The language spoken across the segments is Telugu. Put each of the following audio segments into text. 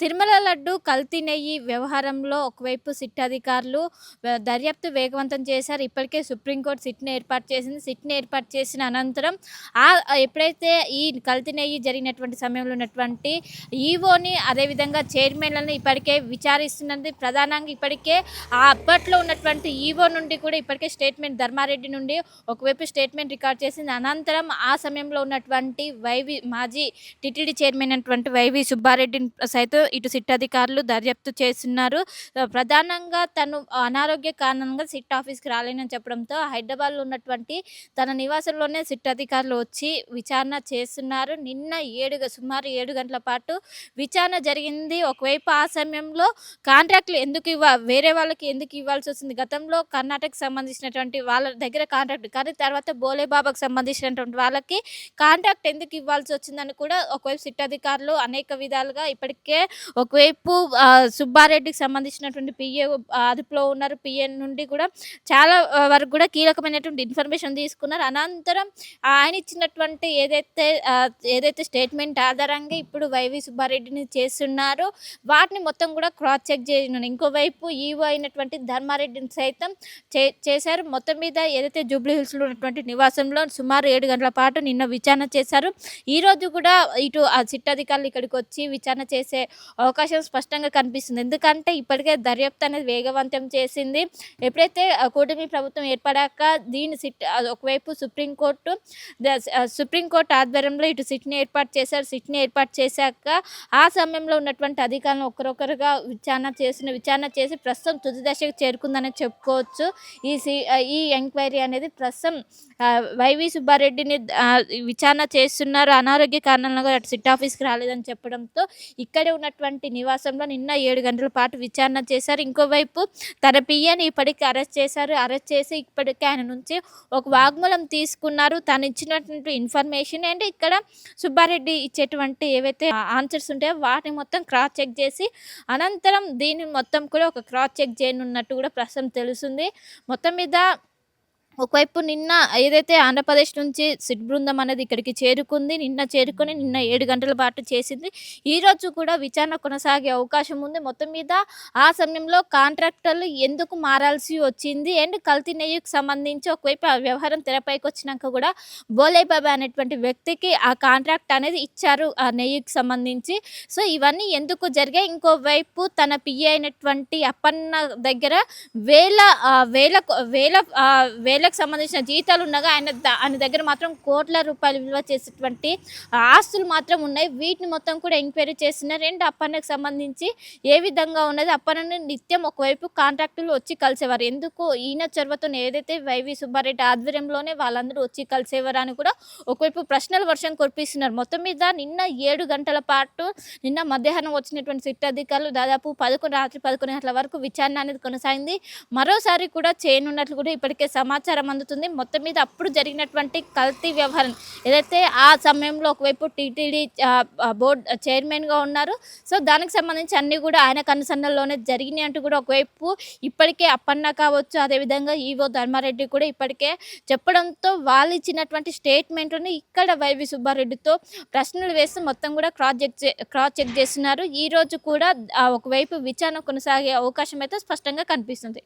Tirumala laddu కల్తీ నెయ్యి వ్యవహారంలో ఒకవైపు సిట్ అధికారులు దర్యాప్తు వేగవంతం చేశారు. ఇప్పటికే సుప్రీంకోర్టు సిట్ని ఏర్పాటు చేసింది. సిట్ని ఏర్పాటు చేసిన అనంతరం ఆ ఎప్పుడైతే ఈ కల్తీ నెయ్యి జరిగినటువంటి సమయంలో ఉన్నటువంటి ఈవోని అదేవిధంగా చైర్మన్లను ఇప్పటికే విచారిస్తున్నది. ప్రధానంగా ఇప్పటికే ఆ అప్పట్లో ఉన్నటువంటి ఈవో నుండి కూడా ఇప్పటికే స్టేట్మెంట్ ధర్మారెడ్డి నుండి ఒకవైపు స్టేట్మెంట్ రికార్డ్ చేసింది. అనంతరం ఆ సమయంలో ఉన్నటువంటి వైవి మాజీ టిటిడి చైర్మన్ అయినటువంటి వైవి సుబ్బారెడ్డిని సైతం ఇటు సిట్ అధికారులు దర్యాప్తు చేస్తున్నారు. ప్రధానంగా తను అనారోగ్య కారణంగా సిట్ ఆఫీస్కి రాలేనని చెప్పడంతో హైదరాబాద్లో ఉన్నటువంటి తన నివాసంలోనే సిట్ అధికారులు వచ్చి విచారణ చేస్తున్నారు. నిన్న ఏడు సుమారు ఏడు గంటల పాటు విచారణ జరిగింది. ఒకవైపు ఆ సమయంలో కాంట్రాక్ట్లు ఎందుకు ఇవ్వ వేరే వాళ్ళకి ఎందుకు ఇవ్వాల్సి వస్తుంది? గతంలో కర్ణాటకకు సంబంధించినటువంటి వాళ్ళ దగ్గర కాంట్రాక్ట్ కానీ తర్వాత బోలేబాబాకు సంబంధించినటువంటి వాళ్ళకి కాంట్రాక్ట్ ఎందుకు ఇవ్వాల్సి వచ్చిందని కూడా ఒకవైపు సిట్ అధికారులు అనేక విధాలుగా ఇప్పటికే ఒకవైపు సుబ్బారెడ్డికి సంబంధించినటువంటి పిఏ అదుపులో ఉన్నారు. పిఏ నుండి కూడా చాలా వరకు కూడా కీలకమైనటువంటి ఇన్ఫర్మేషన్ తీసుకున్నారు. అనంతరం ఆయన ఇచ్చినటువంటి ఏదైతే ఏదైతే స్టేట్మెంట్ ఆధారంగా ఇప్పుడు వైవి సుబ్బారెడ్డిని చేస్తున్నారో వాటిని మొత్తం కూడా క్రాస్ చెక్ చేయను ఇంకోవైపు ఈవో అయినటువంటి ధర్మారెడ్డిని సైతం చే చేశారు. మొత్తం మీద ఏదైతే జూబ్లీ హిల్స్లో ఉన్నటువంటి నివాసంలో సుమారు ఏడు గంటల పాటు నిన్న విచారణ చేశారు. ఈరోజు కూడా ఇటు ఆ సిట్ అధికారులు ఇక్కడికి వచ్చి విచారణ చేసే అవకాశం స్పష్టంగా కనిపిస్తుంది. ఎందుకంటే ఇప్పటికే దర్యాప్తు అనేది వేగవంతం చేసింది. ఎప్పుడైతే కూటమి ప్రభుత్వం ఏర్పడాక దీని సిట్ ఒకవైపు సుప్రీంకోర్టు సుప్రీంకోర్టు ఆధ్వర్యంలో ఇటు సిట్ని ఏర్పాటు చేశారు. సిట్ని ఏర్పాటు చేశాక ఆ సమయంలో ఉన్నటువంటి అధికారులను ఒకరొకరుగా విచారణ చేసిన విచారణ చేసి ప్రస్తుతం తుది దశకు చేరుకుందని చెప్పుకోవచ్చు. ఈ సి ఈ ఎంక్వైరీ అనేది ప్రస్తుతం వైవి సుబ్బారెడ్డిని విచారణ చేస్తున్నారు. అనారోగ్య కారణంగా అటు సిట్ ఆఫీస్కి రాలేదని చెప్పడంతో ఇక్కడే ఉన్నటువంటి నివాసంలో నిన్న ఏడు గంటల పాటు విచారణ చేశారు. ఇంకోవైపు తన పియ్యని ఇప్పటికీ అరెస్ట్ చేశారు. అరెస్ట్ చేసి ఇప్పటికే ఆయన నుంచి ఒక వాగ్మూలం తీసుకున్నారు. తను ఇచ్చినటువంటి ఇన్ఫర్మేషన్ అండ్ ఇక్కడ సుబ్బారెడ్డి ఇచ్చేటువంటి ఏవైతే ఆన్సర్స్ ఉంటాయో వాటిని మొత్తం క్రాస్ చెక్ చేసి అనంతరం దీన్ని మొత్తం కూడా ఒక క్రాస్ చెక్ చేయనున్నట్టు కూడా ప్రస్తుతం తెలుస్తుంది. మొత్తం మీద ఒకవైపు నిన్న ఏదైతే ఆంధ్రప్రదేశ్ నుంచి సిట్ బృందం అనేది ఇక్కడికి చేరుకుంది నిన్న చేరుకొని నిన్న ఏడు గంటల పాటు చేసింది. ఈరోజు కూడా విచారణ కొనసాగే అవకాశం ఉంది. మొత్తం మీద ఆ సమయంలో కాంట్రాక్టర్లు ఎందుకు మారాల్సి వచ్చింది? అండ్ కల్తీ నెయ్యికి సంబంధించి ఒకవైపు ఆ వ్యవహారం తెరపైకి వచ్చినాక కూడా బోలే బాబా అనేటువంటి వ్యక్తికి ఆ కాంట్రాక్ట్ అనేది ఇచ్చారు ఆ నెయ్యికి సంబంధించి. సో ఇవన్నీ ఎందుకు జరిగాయి? ఇంకోవైపు తన పిఏ అయినటువంటి అప్పన్న దగ్గర వేల వేల వేల వేల ఆ, సంబంధించిన జీతాలు ఉండగా ఆయన ఆయన దగ్గర మాత్రం కోట్ల రూపాయలు విలువ చేసేటువంటి ఆస్తులు మాత్రం ఉన్నాయి. వీటిని మొత్తం కూడా ఎంక్వైరీ చేస్తున్నారు అండ్ అప్పన్నకు సంబంధించి ఏ విధంగా ఉన్నది అప్పన్నని నిత్యం ఒకవైపు కాంట్రాక్టులు వచ్చి కలిసేవారు. ఎందుకు? ఈయన చొరవతో ఏదైతే వైవి సుబ్బారెడ్డి ఆధ్వర్యంలోనే వాళ్ళందరూ వచ్చి కలిసేవారు అని కూడా ఒకవైపు ప్రశ్నల వర్షం కురిపిస్తున్నారు. మొత్తం మీద నిన్న ఏడు గంటల పాటు నిన్న మధ్యాహ్నం వచ్చినటువంటి సిట్ అధికారులు దాదాపు పదకొండు రాత్రి పదకొండు గంటల వరకు విచారణ అనేది కొనసాగింది. మరోసారి కూడా చేయనున్నట్లు కూడా ఇప్పటికే సమాచారం అందుతుంది. మొత్తం మీద అప్పుడు జరిగినటువంటి కల్తీ వ్యవహారం. ఏదైతే ఆ సమయంలో ఒకవైపు టీటీడీ బోర్డ్ చైర్మన్గా ఉన్నారు. సో దానికి సంబంధించి అన్నీ కూడా ఆయన కనుసన్నల్లోనే జరిగినాయి అంటూ కూడా ఒకవైపు ఇప్పటికే అప్పన్న కావచ్చు అదేవిధంగా ఈవో ధర్మారెడ్డి కూడా ఇప్పటికే చెప్పడంతో వాళ్ళు ఇచ్చినటువంటి స్టేట్మెంట్లను ఇక్కడ వైవి సుబ్బారెడ్డితో ప్రశ్నలు వేసి మొత్తం కూడా క్రాస్ చెక్ క్రాస్ చెక్ చేస్తున్నారు. ఈ రోజు కూడా ఒకవైపు విచారణ కొనసాగే అవకాశం అయితే స్పష్టంగా కనిపిస్తుంది.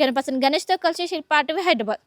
కెనపర్సన్ గణేష్తో కలిసి శిల్పాటివి హైదరాబాద్.